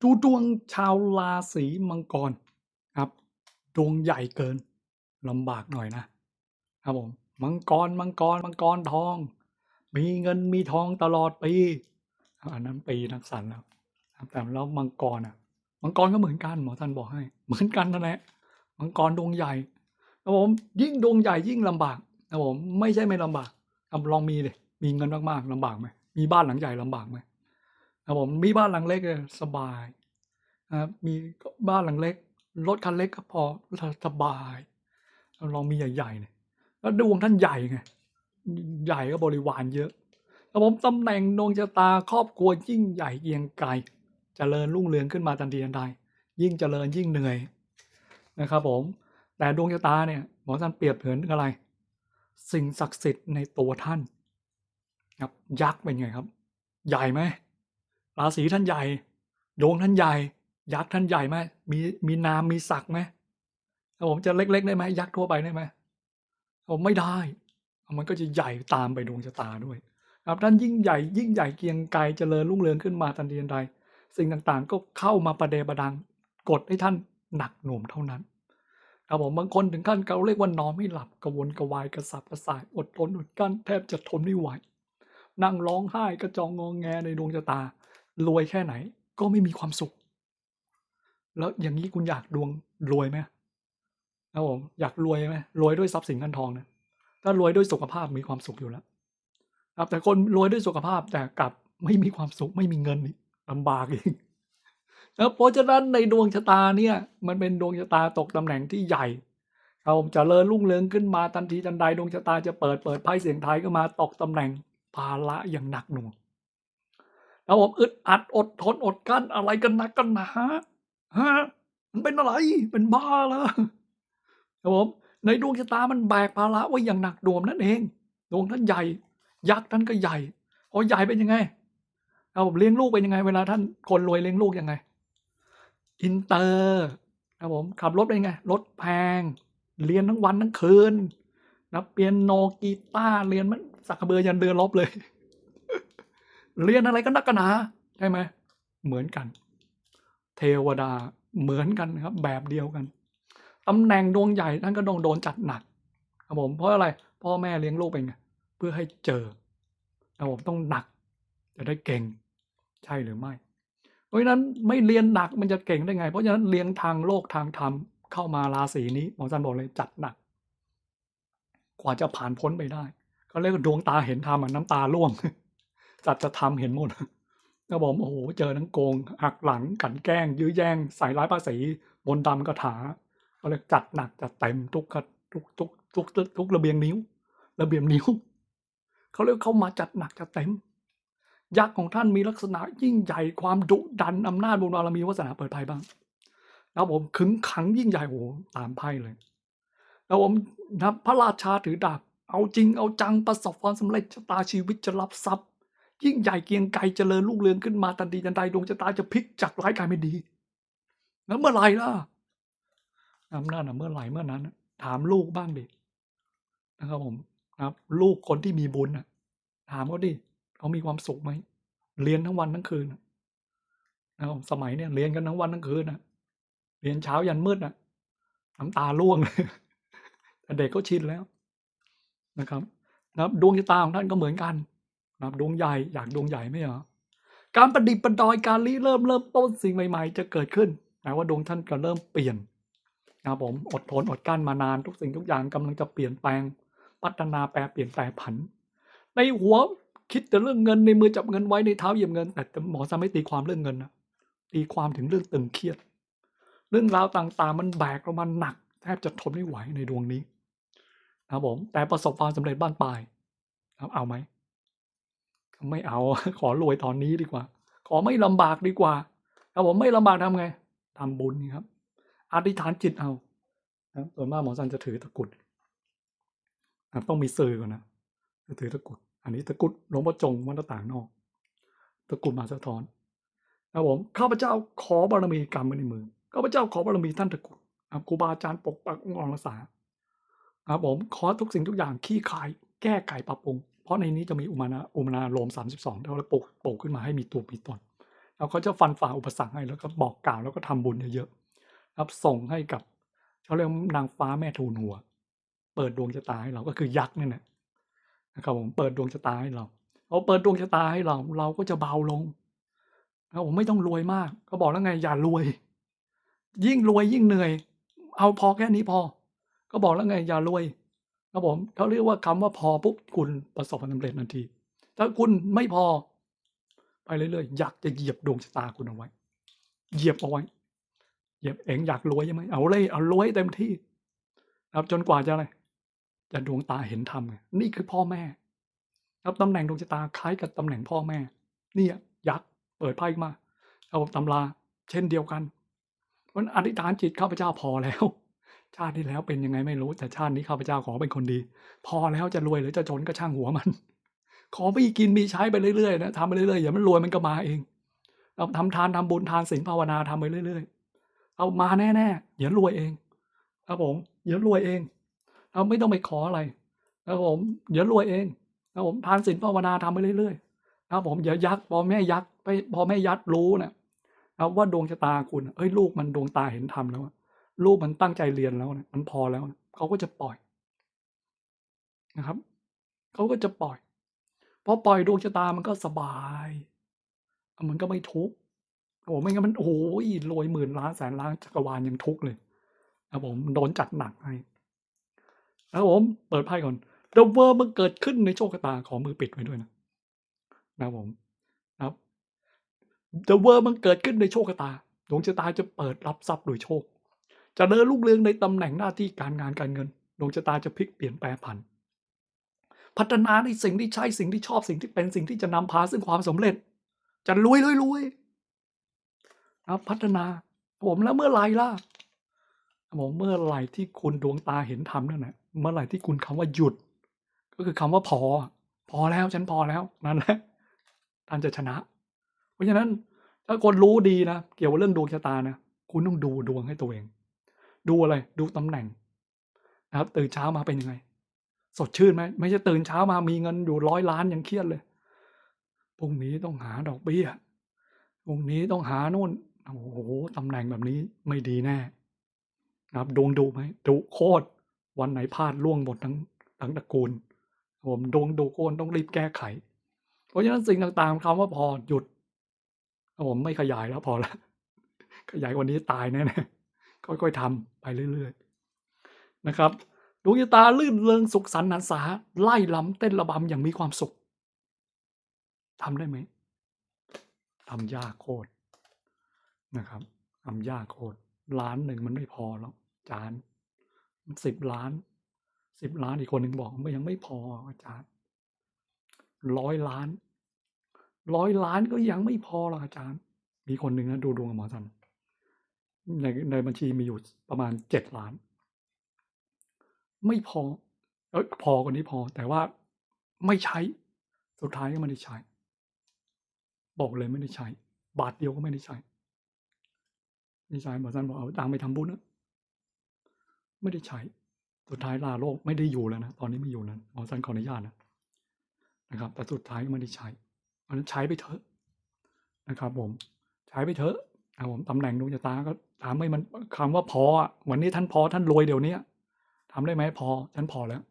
ดูดวงชาวราศีมังกรครับดวงใหญ่เกินลำบากหน่อยนะครับผมมังกรมังกรมังกรทอง มีเงินมีทองตลอดปีอันนั้นปีนักสันแล้วครับแต่แล้วมังกรอะ มังกรก็เหมือนกันหมอท่านบอกให้ เหมือนกันนั่นแหละมังกรดวงใหญ่ครับผมยิ่งดวงใหญ่ยิ่งลำบากครับผมไม่ใช่ไม่ลำบากครับลองมีเลยมีเงินมากๆลำบากไหมมีบ้านหลังใหญ่ลำบากไหม ครับผมมีบ้านหลังเล็กเนี่ยสบายนะครับมีบ้านหลังเล็กรถคันเล็กก็พอสบายลองมีใหญ่ๆเนี่ยแล้วดวงท่านใหญ่ไงใหญ่ก็บริวารเยอะครับผมตำแหน่งดวงชะตาครอบครัวยิ่งใหญ่เกียงไกรเจริญรุ่งเรืองขึ้นมาทันทีทันใดยิ่งเจริญยิ่งเหนื่อยนะครับผมแต่ดวงชะตาเนี่ยหมอท่านเปรียบเหมือนอะไร สิ่งศักดิ์สิทธิ์ในตัวท่านครับยักษ์เป็นไงครับ ใหญ่ไหม ราศีท่านใหญ่ดวงท่านใหญ่ ยักษ์ท่านใหญ่ไหมมีมีนามมีศักดิ์ไหมครับผมจะเล็กๆได้ไหมยักษ์ทั่วไปได้ไหมผมไม่ได้ มันก็จะใหญ่ตามไปดวงชะตาด้วย ครับท่านยิ่งใหญ่ ยิ่งใหญ่เกียงไกรเจริญรุ่งเรืองขึ้นมาทันทีทันใด สิ่งต่างๆ ก็เข้ามาประเดประดัง กดให้ท่านหนักหน่วงเท่านั้นครับผมบางคนถึงขั้นเขาเรียกว่านอนไม่หลับกระวนกระวายกระสับกระส่ายอดทนอดกลั้นแทบจะทนไม่ไหวนั่งร้องไห้กระจองงองแงในดวงชะตา รวยแค่ไหนก็ไม่มีความสุข แล้วอย่างนี้คุณอยากดวงรวยไหมครับผมอยากรวยไหมรวยด้วยทรัพย์สินเงินทองนะถ้ารวยด้วยสุขภาพมีความสุขอยู่แล้วครับแต่คนรวยด้วยสุขภาพแต่กลับไม่มีความสุขไม่มีเงินอีกลำบากอีกแล้วเพราะฉะนั้นในดวงชะตาเนี่ย มันเป็นดวงชะตาตกตำแหน่งที่ใหญ่เราจะเริญรุ่งเรืองขึ้นมาทันทีทันใดดวงชะตาจะเปิดเปิดไพ่เสียงไทายก็มาตกตำแหน่งภาระอย่างหนักหน่วง แล้วผมอึดอัดอดทนอดกั้นอะไรกันนักกันหนาฮะมันเป็นอะไรเป็นบ้าแล้วครับผมในดวงชะตามันแบกภาระไว้อย่างหนักหน่วงนั่นเองดวงท่านใหญ่ ยักษ์ท่านก็ใหญ่พอใหญ่เป็นยังไงเอาผมเลี้ยงลูกเป็นยังไง เวลาท่านคนรวยเลี้ยงลูกยังไง อินเตอร์ครับผมขับรถเป็นยังไงรถแพง เรียนทั้งวันทั้งคืนนะเปียโนกีตาร์เรียนมันสักเบือยันเดือนลบเลย เรียนอะไรก็นักกันหนาใช่ไหมเหมือนกัน เทวดาเหมือนกันครับ แบบเดียวกันตำแหน่งดวงใหญ่ท่านก็โดนโดนจัดหนักครับผมเพราะอะไรพ่อแม่เลี้ยงลูกเป็นไงเพื่อให้เจอครับผมต้องหนัก จะได้เก่ง ใช่หรือไม่ เพราะฉะนั้นไม่เรียนหนักมันจะเก่งได้ไง เพราะฉะนั้นเรียนทางโลกทางธรรมเข้ามาราศีนี้หมอจันบอกเลยจัดหนัก กว่าจะผ่านพ้นไปได้ ก็เรียกว่าดวงตาเห็นธรรมอะน้ำตาร่วง จัดจะทำเห็นหมดก็บอกโอ้โหเจอทั้งโกง หักหลังขันแกล้ง ยื้อแย่งใส่ร้ายภาษีบนต์ดำกระถาก็เลยจัดหนักจัดเต็มทุกกระทุกทุกทุกทุกระเบียงนิ้ว ระเบียงนิ้วเขาเรียกเข้ามาจัดหนักจัดเต็ม ยักษ์ของท่านมีลักษณะยิ่งใหญ่ความดุดันอำนาจบุญบารมีวาสนาเปิดไพ่บ้างแล้วผมขึงขังยิ่งใหญ่โอ้โหตามไพ่เลยแล้วผมนะพระราชาถือดาบเอาจริงเอาจังประสบความสำเร็จชะตาชีวิตจะรับทรัพย์ ยิ่งใหญ่เกียงไกรเจริญรุ่งเรืองขึ้นมาทันทีทันใดดวงชะตาจะพลิกจากร้ายกลายเป็นดี แล้วเมื่อไหร่ล่ะอำนาจน่ะเมื่อไหร่เมื่อนั้นน่ะถามลูกบ้างดินะครับผมนะครับ ลูกคนที่มีบุญน่ะถามเขาดิเขามีความสุขไหมเรียนทั้งวันทั้งคืนนะครับสมัยเนี่ยเรียนกันทั้งวันทั้งคืนน่ะเรียนเช้ายันมืดน่ะน้ำตาร่วงเลยแต่เด็กก็ชินแล้วนะครับนะครับดวงชะตาของท่านก็เหมือนกัน นะครับดวงใหญ่อยากดวงใหญ่ไหมเหรอการประดิษฐ์ประดอยการริเริ่มเริ่มต้นสิ่งใหม่ๆ จะเกิดขึ้นนะว่าดวงท่านก็เริ่มเปลี่ยนนะผมอดทนอดกลั้นมานานทุกสิ่งทุกอย่างกำลังจะเปลี่ยนแปลง พัฒนาแปลเปลี่ยนแปลผัน ในหัวคิดแต่เรื่องเงินในมือจับเงินไว้ในเท้าเหยียบเงิน แต่หมอจะไม่ตีความเรื่องเงินนะตีความถึงเรื่องตึงเครียด เรื่องราวต่างๆ มันแบกเรามันหนักแทบจะทนไม่ไหวในดวงนี้นะผมแต่ประสบความสำเร็จบ้านปลายครับเอาไหม ไม่เอา ขอรวยตอนนี้ดีกว่า ขอไม่ลำบากดีกว่าครับผมไม่ลำบากทำไงทำบุญครับอธิษฐานจิตเอาครับส่วนมากหมอสันจะถือตะกุดต้องมีสื่อก่อนนะจะถือตะกุด อันนี้ตะกุดหลวงพ่อจงวัดต่างนอก ตะกุดมาสะท้อนครับผมข้าพเจ้าขอบารมีกรรมในมือข้าพเจ้าขอบารมีท่านตะกุดครูบาอาจารย์ปกปักองค์รักษาครับผมขอทุกสิ่งทุกอย่างขี้คาย แก้ไขปรับปรุง ราะในนี้จะมีอุมานาอุมานาโลมสามสิบสองเราปลูกปลูกขึ้นมาให้มีตัวมีตนเราก็จะฟันฝ่าอุปสรรคให้แล้วก็บอกกล่าวแล้วก็ทำบุญเยอะๆครับส่งให้กับเขาเรียกว่านางฟ้าแม่ทูลหัว เปิดดวงชะตาให้เราก็คือยักษ์นี่แหละนะครับผมเปิดดวงชะตาให้เราพอเปิดดวงชะตาให้เรา เราก็จะเบาลงนะผมไม่ต้องรวยมาก ก็บอกแล้วไงอย่ารวย ยิ่งรวยยิ่งเหนื่อย เอาพอแค่นี้พอ ก็บอกแล้วไงอย่ารวย ครับผมเขาเรียกว่าคำว่าพอปุ๊บคุณประสบความสำเร็จทันที ถ้าคุณไม่พอ ไปเรื่อยๆอยากจะเหยียบดวงชะตาคุณเอาไว้ เหยียบเอาไว้ เหยียบเองอยากรวยใช่ไหมเอาเลยเอารวยเต็มที่ครับจนกว่าจะอะไรจะดวงตาเห็นธรรมนี่คือพ่อแม่ ครับตำแหน่งดวงชะตาคล้ายกับตำแหน่งพ่อแม่เนี่ยยักษ์เปิดไพ่มาเอาตำรา เช่นเดียวกันเพราะฉะนั้นอธิษฐานจิตข้าพเจ้าพอแล้ว ชาติที่แล้วเป็นยังไงไม่รู้แต่ชาตินี้ข้าพเจ้าขอเป็นคนดี พอแล้วจะรวยหรือจะจนก็ช่างหัวมัน ขอมีกินมีใช้ไปเรื่อยๆนะทำไปเรื่อยๆอย่ามันรวยมันก็มาเอง เราทำทานทำบุญทานศีลภาวนาทำไปเรื่อย ๆ เอามาแน่ๆเดี๋ยวรวยเองครับผมเดี๋ยวรวยเองเราไม่ต้องไปขออะไรครับผมเดี๋ยวรวยเองครับผมทานศีลภาวนาทำไปเรื่อยๆครับผมอย่ายักพอแม่ยักไปพอแม่ยักรู้นะครับว่าดวงชะตาคุณเอ้ยลูกมันดวงตาเห็นธรรมแล้วอะ ลูกมันตั้งใจเรียนแล้วนะมันพอแล้วนะเขาก็จะปล่อยนะครับเขาก็จะปล่อยพอปล่อยดวงชะตามันก็สบายมันก็ไม่ทุกข์โอ้ไม่งั้นมันโอ้ยรวยหมื่นล้านแสนล้านจักรวาลยังทุกข์เลยครับผมโดนจัดหนักให้แล้วผมเปิดไพ่ก่อนเดเวอร์มันเกิดขึ้นในโชคชะตาของมือปิดไว้ด้วยนะนะผมนะครับเดเวอร์มันเกิดขึ้นในโชคชะตาดวงชะตาจะเปิดรับทรัพย์โดยโชค จะเดินลูกเรืองในตำแหน่งหน้าที่การงานการเงินดวงชะตาจะพลิกเปลี่ยนแปลผัน พัฒนาในสิ่งที่ใช่สิ่งที่ชอบสิ่งที่เป็นสิ่งที่จะนำพาซึ่งความสำเร็จ จะรวยรวยรวยนะพัฒนาผมแล้วเมื่อไหร่ล่ะผมเมื่อไหร่ที่คุณดวงตาเห็นธรรมนั่นแหละเมื่อไหร่ที่คุณคำว่าหยุด ก็คือคำว่าพอ พอแล้วฉันพอแล้วนั่นแหละท่านจะชนะ เพราะฉะนั้นถ้าคนรู้ดีนะเกี่ยวกับเรื่องดวงชะตานะคุณต้องดูดวงให้ตัวเอง ดูอะไรดูตำแหน่งนะครับตื่นเช้ามาเป็นยังไง สดชื่นไหมไม่ใช่ตื่นเช้ามามีเงินอยู่ร้อยล้านยังเครียดเลยพรุ่งนี้ต้องหาดอกเบี้ยพรุ่งนี้ต้องหาโน่นโอ้โหตำแหน่งแบบนี้ไม่ดีแน่นะครับดวงดูไหมดุโคตรวันไหนพลาดล่วงหมดทั้งทั้งตระกูลผมดวงดูโคนต้องรีบแก้ไข เพราะฉะนั้นสิ่งต่างๆคำว่าพอหยุดผมไม่ขยายแล้วพอละขยายวันนี้ตายแน่ๆ ค่อยๆทำไปเรื่อยๆนะครับดวงชะตาลื่นเริงสุขสันต์หันษาไล่ลำเต้นระบำอย่างมีความสุขทำได้ไหมทำยากโคตรนะครับทำยากโคตรล้านหนึ่งมันไม่พอหรอกอาจารย์สิบล้านสิบล้านอีกคนหนึ่งบอกมันยังไม่พออาจารย์ร้อยล้าน ร้อยล้านก็ยังไม่พอหรอกอาจารย์ มีคนหนึ่งนะดูดวงกับหมอสัน ในในบัญชีมีอยู่ประมาณเจ็ดล้าน ไม่พอเอ้ยพอกว่านี้พอแต่ว่าไม่ใช้สุดท้ายก็ไม่ได้ใช้ บอกเลยไม่ได้ใช้ บาทเดียวก็ไม่ได้ใช้ไม่ใช้หมอสันบอกเอาตังไปทำบุญนะไม่ได้ใช้สุดท้ายลาโลกไม่ได้อยู่แล้วนะตอนนี้ไม่อยู่แล้วหมอสันขออนุญาตนะนะครับ แต่สุดท้ายก็ไม่ได้ใช้เพราะฉะนั้นใช้ไปเถอะนะครับ ผม ใช้ไปเถอะ ครับผมตำแหน่งดวงชะตาก็ถามไม่มันคำว่าพออะวันนี้ท่านพอท่านรวยเดี๋ยวนี้ทำได้ไหมพอฉันพอแล้ว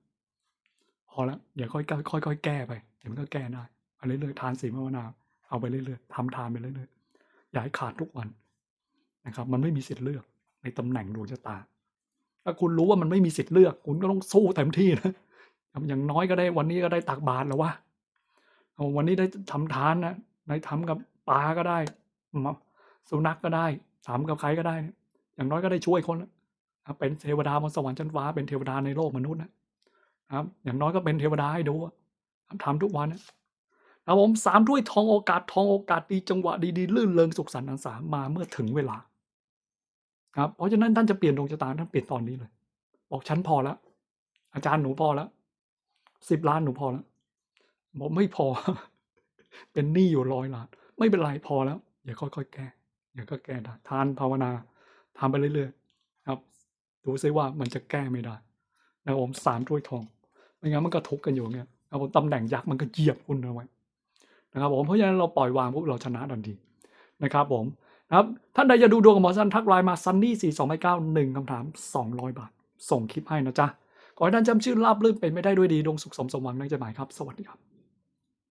พอแล้วเดี๋ยวค่อยค่อยๆแก้ไปเดี๋ยวมันก็แก้ได้เอาเรื่อยๆทานสีลภาวนา เอาไปเรื่อยๆทำทานไปเรื่อยๆอย่าให้ขาดทุกวันนะครับ มันไม่มีสิทธิ์เลือกในตำแหน่งดวงชะตา ถ้าคุณรู้ว่ามันไม่มีสิทธิ์เลือก คุณก็ต้องสู้เต็มที่นะอย่างน้อยก็ได้วันนี้ก็ได้ตักบาตรแล้ววะเอาวันนี้ได้ทำทานนะได้ทำกับปลาก็ได้มะ สุนัขก็ได้ทำกับใครก็ได้ อย่างน้อยก็ได้ช่วยคนแล้วเป็นเทวดาบนสวรรค์ชั้นฟ้าเป็นเทวดาในโลกมนุษย์นะครับ อย่างน้อยก็เป็นเทวดาให้ดูทำทุกวันนะครับผมสามถ้วยทองโอกาสทองโอกาสดีจังหวะดีๆลื่นเริงสุขสันต์อันสามาเมื่อถึงเวลา ครับ เพราะฉะนั้นท่านจะเปลี่ยนดวงชะตาท่านเปลี่ยนตอนนี้เลยบอกฉันพอแล้วอาจารย์หนูพอแล้วสิบล้านหนูพอแล้วบอกไม่พอ เป็นหนี้อยู่ร้อยล้าน ไม่เป็นไรพอแล้วอย่าค่อยๆแก้ อย่าก็แก้ได้ทานภาวนาทำไปเรื่อยๆครับ ดูซิว่ามันจะแก้ไม่ได้นะผมสามถ้วยทองไม่งั้นมันก็ทุกกันอยู่เงี้ยครับผมตำแหน่งยักษ์มันก็เหยียบคุณเอาไว้นะครับผมเพราะฉะนั้นเราปล่อยวางปุ๊บเราชนะทันทีนะครับผมนะครับท่านใดจะดูดวงกับหมอซันทักไลน์มาซันนี่สี่สองไม่เก้าหนึ่งคำถามสองร้อยบาท ส่งคลิปให้นะจ๊ะขอให้ท่านจำชื่อราบรื่นเป็นไม่ได้ด้วยดีดวงสุขสมสมหวังในใจหมายครับ สวัสดีครับ